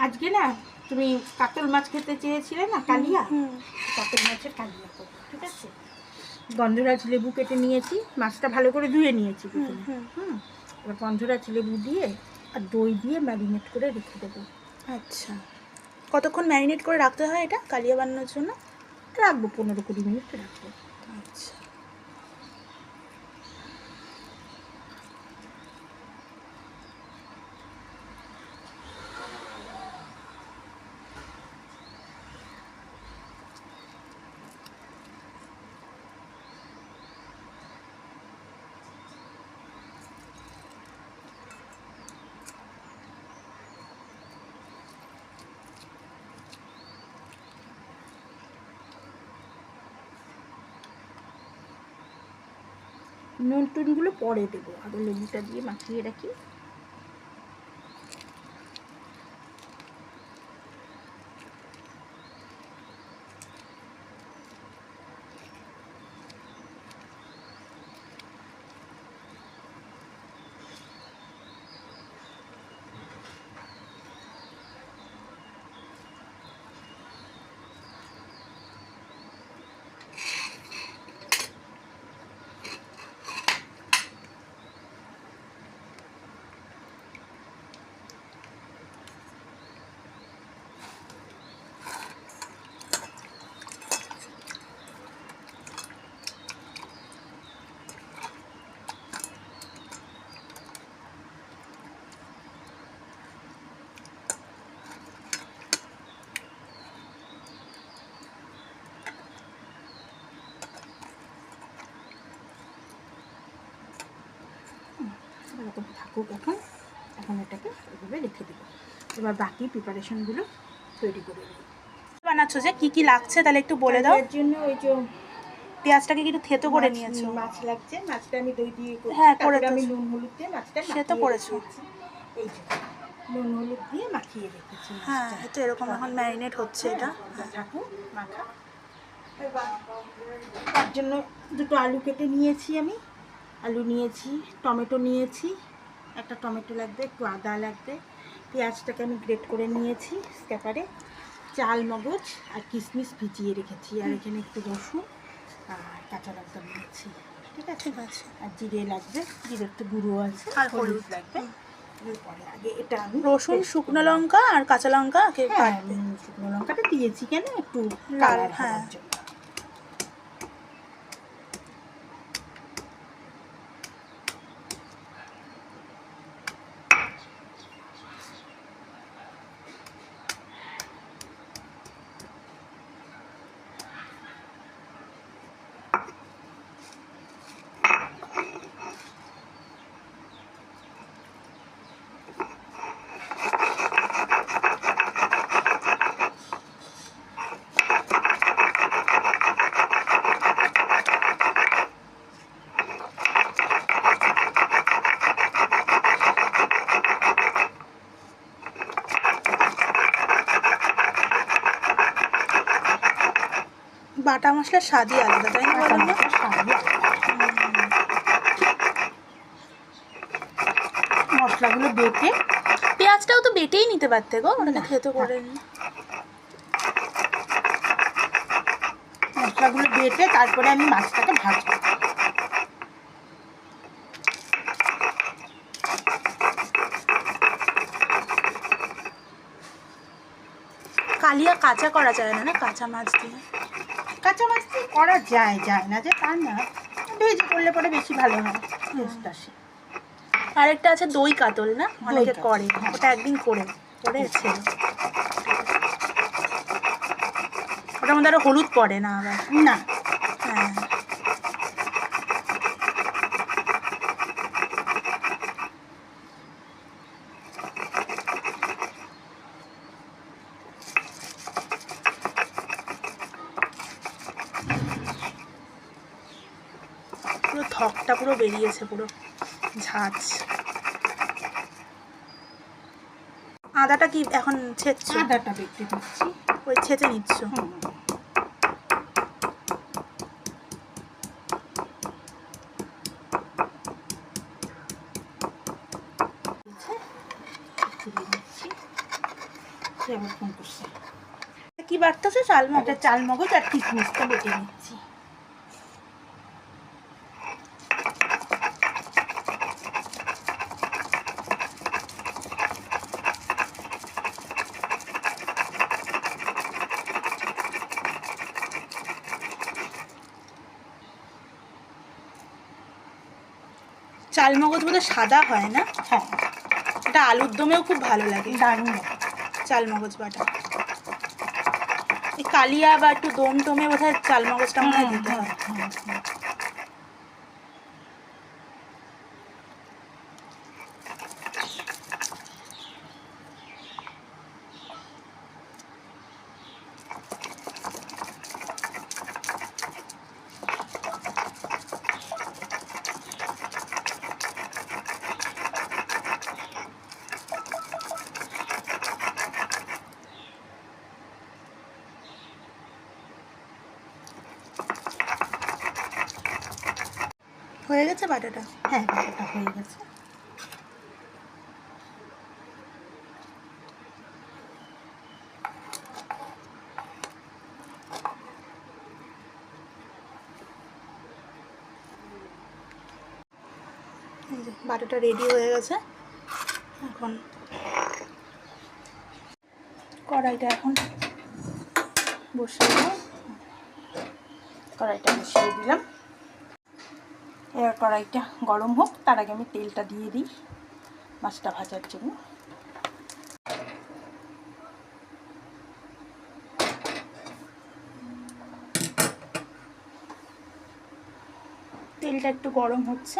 আজকে না তুমি কাতল মাছ খেতে চেয়েছিলে না কালিয়া? হুম কাতল মাছের কালিয়া করব ঠিক আছে? গন্ধরাজ লেবু কেটে নিয়েছি মাছটা ভালো করে ধুয়ে নিয়েছি হুম হুম। হুম এবার গন্ধরাজ লেবু দিয়ে আর দই দিয়ে ম্যারিনেট করে রেখে দেবো। আচ্ছা। কতক্ষণ ম্যারিনেট করে রাখতে হয় এটা কালিয়া বানানোর জন্য? রাখব পনেরো কুড়ি মিনিট রাখব। আচ্ছা। নুন টুনগুলো পরে দেবো। আগে লেবুটা দিয়ে মাখিয়ে রাখি। এরকম থাকুক এখন এখন এটাকে এভাবে রেখে দেবো। এবার বাকি প্রিপারেশনগুলো তৈরি করে নেব। বানাচ্ছো যে কি কি লাগছে তাহলে একটু বলে দাও। এর জন্য ওই যে পেঁয়াজটাকে কিন্তু থেতো করে নিয়েছো। মাছ লাগছে মাছটা আমি দই দিয়ে হ্যাঁ, করে আমি নুন হলুদ দিয়ে মাছটা সে তো মাখিয়ে করেছ। এই যে নুন হলুদ দিয়ে মাখিয়ে রেখেছি হ্যাঁ মাছটা। এটা এরকম এখন ম্যারিনেট হচ্ছে এটা। থাকুক মাখা। তার জন্য দুটো আলু কেটে নিয়েছি আমি। আলু নিয়েছি টমেটো নিয়েছি একটা টমেটো লাগবে একটু আদা লাগবে পেঁয়াজটাকে আমি গ্রেট করে নিয়েছি স্ক্যাপারে চাল মগজ আর কিশমিশ ভিজিয়ে রেখেছি আর এখানে একটু রসুন আর কাঁচা লঙ্কা নিয়েছি। ঠিক আছে? আর জিরে লাগবে জিরের একটু গুঁড়ো আছে আর হলুদ। লাগবে। আগে এটা আমি রসুন শুকনো লঙ্কা আর কাঁচা লঙ্কা হ্যাঁ শুকনো লঙ্কাটা দিয়েছি কেন? একটু কালার হ্যাঁ। মশলার স্বাদই আলাদা তাই না? মশলাগুলো বেটে পেঁয়াজটাও তো বেটেই নিতে পারতে গো ওটাকে থেতো করে। মশলাগুলো বেটে তারপরে আমি মাছটাকে ভাজবো। কালিয়া কাঁচা করা যায় না না? কাঁচা মাছ দিয়ে। কাঁচা মাছ দিয়ে করা যায় যায় না যে তা না। ভেজে করলে পরে বেশি ভালো হয়। টেস্ট আসে আরেকটা আছে দই কাতল না? অনেকে করে। হ্যাঁ। ওটা একদিন করে করেছে। ওটার মধ্যে আরও হলুদ পড়ে না আবার? না। হ্যাঁ পুরো থকটা পুরো বেরিয়েছে পুরো ঝাঁজ। আদাটা কি এখন ছেঁচছো? আদাটা বেটে দিচ্ছি ওই ছেঁচে নিচ্ছ? কি বাড়তেছে? চাল একটা চাল মগজ আর কিশমিশটা বেটে নিচ্ছি। চাল মগজ বোধহয় সাদা হয় না? হ্যাঁ। এটা আলুর দমেও খুব ভালো লাগে। দারুণ। চাল মগজ বাটা। এই কালিয়া বা একটু দম টমে বোধহয় চাল মগজটা মনে হয় দিতে হয় হয়ে গেছে বাটাটা? হ্যাঁ বাটাটা হয়ে গেছে। বাটাটা রেডি হয়ে গেছে। এখন কড়াইটা এখন বসিয়ে কড়াইটা বসিয়ে দিলাম। এবার কড়াইটা গরম হোক তার আগে আমি তেলটা দিয়ে দিই মাছটা ভাজার জন্য। তেলটা একটু গরম হচ্ছে।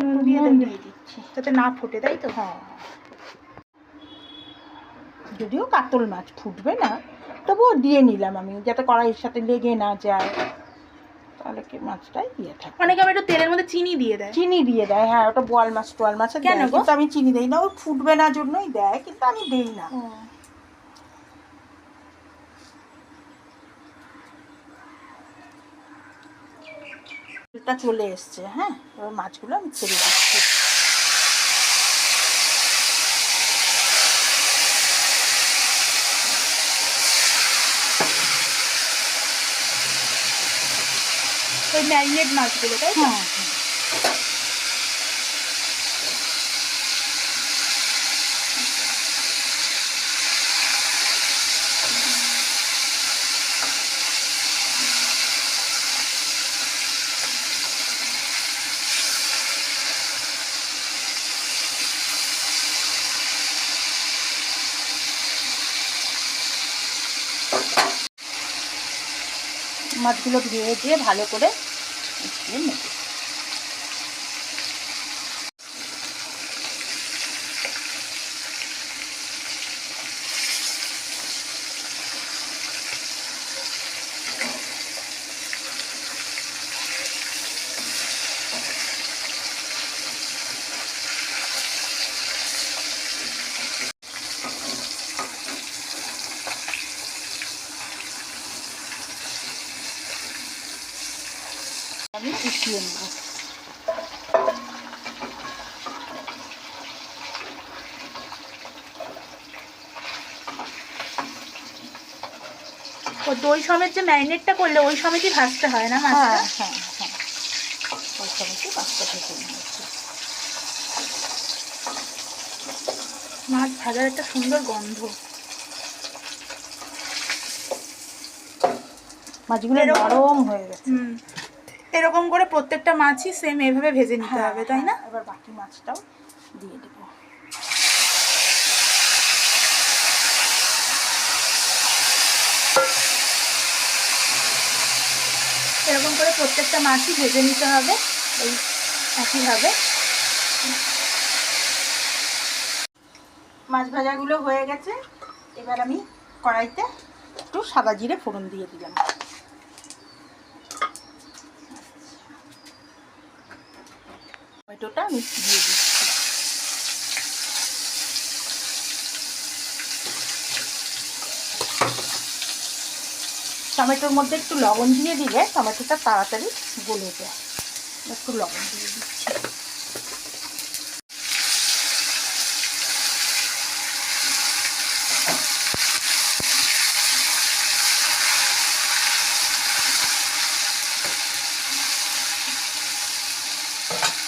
নুন দিয়ে দিয়ে দিচ্ছি। যাতে না ফুটে তাই তো? হ্যাঁ। যদিও কাতল মাছ ফুটবে না তবুও দিয়ে নিলাম আমি যাতে কড়াইয়ের সাথে লেগে না যায়। মাছটাই দিয়ে থাকে। অনেকে আবার একটু তেলের মধ্যে চিনি দিয়ে দেয়। চিনি দিয়ে দেয় হ্যাঁ ওটা বোয়াল মাছ টোয়াল মাছ কেন কিন্তু আমি চিনি দেই না ওই ফুটবে না জন্যই দেয় কিন্তু আমি দেই না। চলে এসছে হ্যাঁ এবার মাছগুলো আমি ছেড়ে দিচ্ছি। ওই ম্যারিনেট মাছগুলো তাই তো? মাছগুলো ধুয়ে দিয়ে ভালো করে মিশিয়ে নেব আমি মিশিয়ে নেব ও দই সমেত যে ম্যারিনেটটা করলে ওই সমেতই ভাজতে হয় না হ্যাঁ মাছটা? হ্যাঁ হ্যাঁ ওই সময় পাঁচটা থেকে নিয়েছি মাছ ভাজার একটা সুন্দর গন্ধ। মাছগুলো এরকম- নরম হয়ে গেছে। হুম। এরকম করে প্রত্যেকটা মাছই সেম এইভাবে ভেজে নিতে হ্যাঁ, হবে তাই না? হ্যাঁ, এবার বাকি মাছটাও দিয়ে দেবো। এরকম করে প্রত্যেকটা মাছই ভেজে নিতে হবে। এই একইভাবে। মাছ ভাজাগুলো হয়ে গেছে। এবার আমি কড়াইতে একটু সাদা জিরে ফোড়ন দিয়ে দিলাম। টমেটোটা আমি দিয়ে দিচ্ছি। টমেটোর মধ্যে একটু লবণ দিয়ে দিলে টমেটোটা তাড়াতাড়ি গলে যায়। একটু লবণ দিয়ে দিচ্ছি।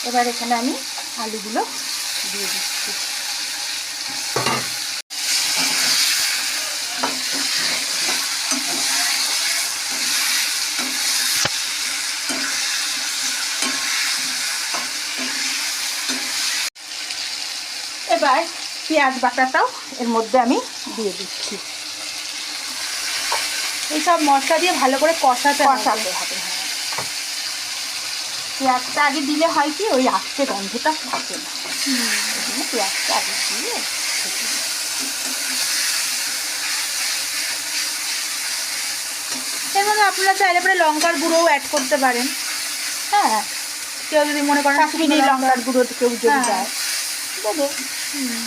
এবার এখানে আমি আলুগুলো দিয়ে দিচ্ছি। পেঁয়াজ বাটাটাও এর মধ্যে আমি দিয়ে দিচ্ছি। এইসব মশলা দিয়ে ভালো করে কষাতে কষাতে হবে হ্যাঁ। পেঁয়াজটা আগে দিলে হয় কি ওই আস্তে গন্ধটা থাকে না। পেঁয়াজটা আগে দিয়ে এর মধ্যে আপনারা চাইলে পরে লঙ্কার গুঁড়োও অ্যাড করতে পারেন। হ্যাঁ কেউ যদি মনে করেন কাশ্মীরি লঙ্কার গুঁড়ো কেউ যদি হ্যাঁ। দেয়। দেবে। হুম।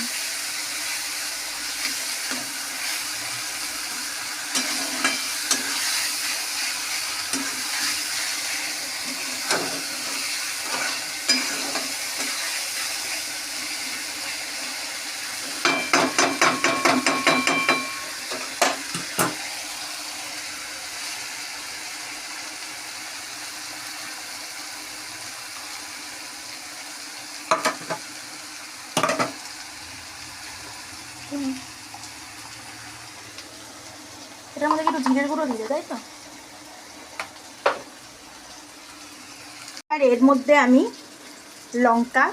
এটার মধ্যে কি একটু জিরের গুঁড়ো দিলে তাই তো? আর এর মধ্যে আমি লঙ্কা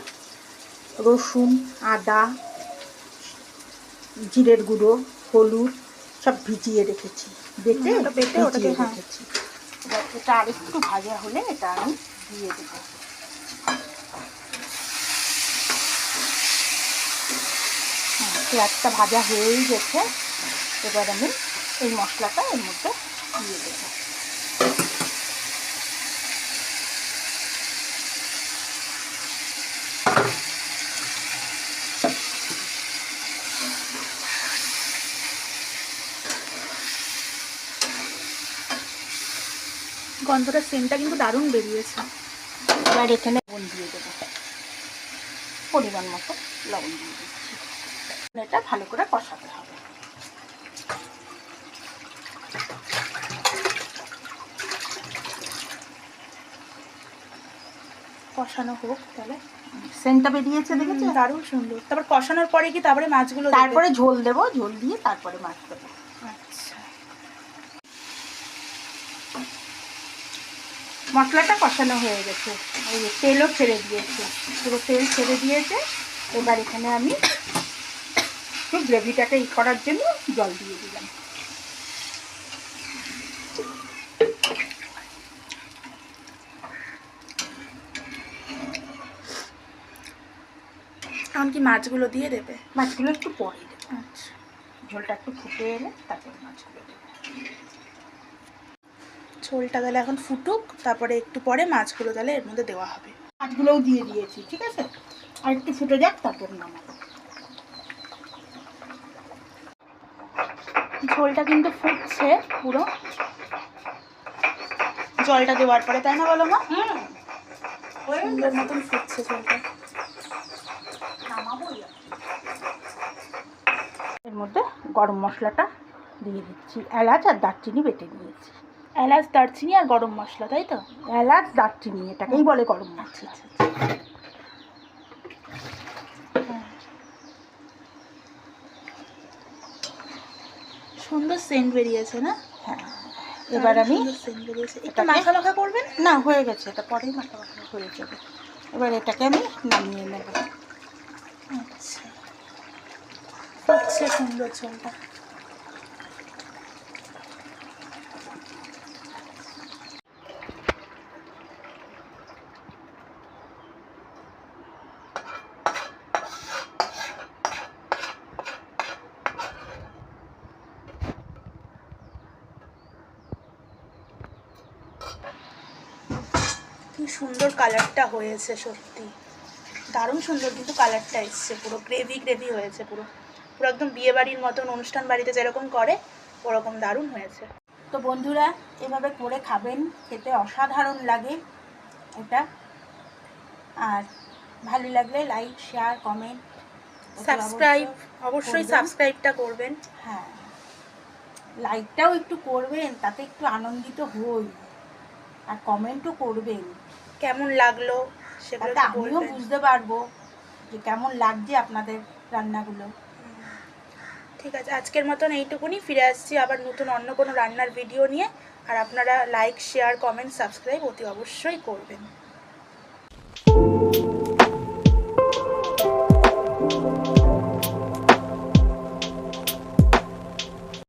রসুন আদা জিরের গুঁড়ো হলুদ সব ভিজিয়ে রেখেছি। বেটে ওটা বেটে ওটাকে, হ্যাঁ। রেখেছি। এটা আর একটু ভাজা হলে এটা আমি দিয়ে দেবো। হ্যাঁ, পেঁয়াজটা ভাজা হয়েই গেছে। এবার আমি এই মশলাটা এর মধ্যে দিয়ে দেবো গন্ধটার সেন্টটা কিন্তু দারুণ বেরিয়েছে। এবার এখানে লবণ দিয়ে দেবো। পরিমাণ মতো লবণ দিয়ে দিচ্ছি। এটা ভালো করে কষাতে হবে। কষানো হোক তাহলে। সেন্টটা বেরিয়েছে দেখেছ? দারুণ সুন্দর। তারপর কষানোর পরে কি তারপরে মাছগুলো তারপরে ঝোল দেবো ঝোল দিয়ে তারপরে মাছ দেবো। আচ্ছা। মশলাটা কষানো হয়ে গেছে। এই যে তেলও ছেড়ে দিয়েছে। পুরো তেল ছেড়ে দিয়েছে। এবার এখানে আমি গ্রেভিটাকে ই করার জন্য জল দিয়ে দিলাম। এখন কি মাছগুলো দিয়ে দেবে? মাছগুলো একটু পরে দেবো। আচ্ছা। ঝোলটা একটু ফুটে এলে তারপরে মাছগুলো দেবো। ঝোলটা তাহলে এখন ফুটুক তারপরে একটু পরে মাছগুলো তাহলে এর মধ্যে দেওয়া হবে। মাছগুলোও দিয়ে দিয়েছি ঠিক আছে? আর একটু ফুটে যাক তারপর নামাবো। ঝোলটা কিন্তু ফুটছে পুরো। জলটা দেওয়ার পরে তাই না বলো মা? হুম। সুন্দর মতন ফুটছে ঝোলটা নামাবোই আর। এর মধ্যে গরম মশলাটা দিয়ে দিচ্ছি। এলাচ আর দারচিনি বেটে নিয়েছি। এলাচ দারচিনি আর গরম মশলা তাই তো? এলাচ দারচিনি এটাকেই বলে গরম মশলা। হ্যাঁ। সুন্দর সেন্ট বেরিয়েছে না? হ্যাঁ। এবার আমি সেন্ট বেরিয়েছে। একটু মাখা মাখা করবেন? না হয়ে গেছে। এটা পরেই মাথা মাথা হয়ে যাবে। এবার এটাকে আমি নামিয়ে নেব। আচ্ছা। সুন্দর কি সুন্দর কালারটা হয়েছে সত্যি। দারুণ সুন্দর কিন্তু কালারটা এসছে পুরো গ্রেভি গ্রেভি হয়েছে পুরো। পুরো একদম বিয়ে বাড়ির মতন অনুষ্ঠান বাড়িতে যেরকম করে ওরকম দারুণ হয়েছে। তো বন্ধুরা এভাবে করে খাবেন খেতে অসাধারণ লাগে এটা। আর ভালো লাগলে লাইক শেয়ার কমেন্ট সাবস্ক্রাইব অবশ্যই সাবস্ক্রাইবটা করবেন। হ্যাঁ লাইকটাও একটু করবেন তাতে একটু আনন্দিত হই। আর কমেন্টও করবেন। কেমন লাগল সেটা আমিও বুঝতে পারব যে কেমন লাগছে আপনাদের রান্নাগুলো। ঠিক আছে, আজকের মতন এইটুকুনি, ফিরে আসছি আবার নতুন অন্য কোনো রান্নার ভিডিও নিয়ে। আর আপনারা লাইক শেয়ার কমেন্ট সাবস্ক্রাইব অতি অবশ্যই করবেন।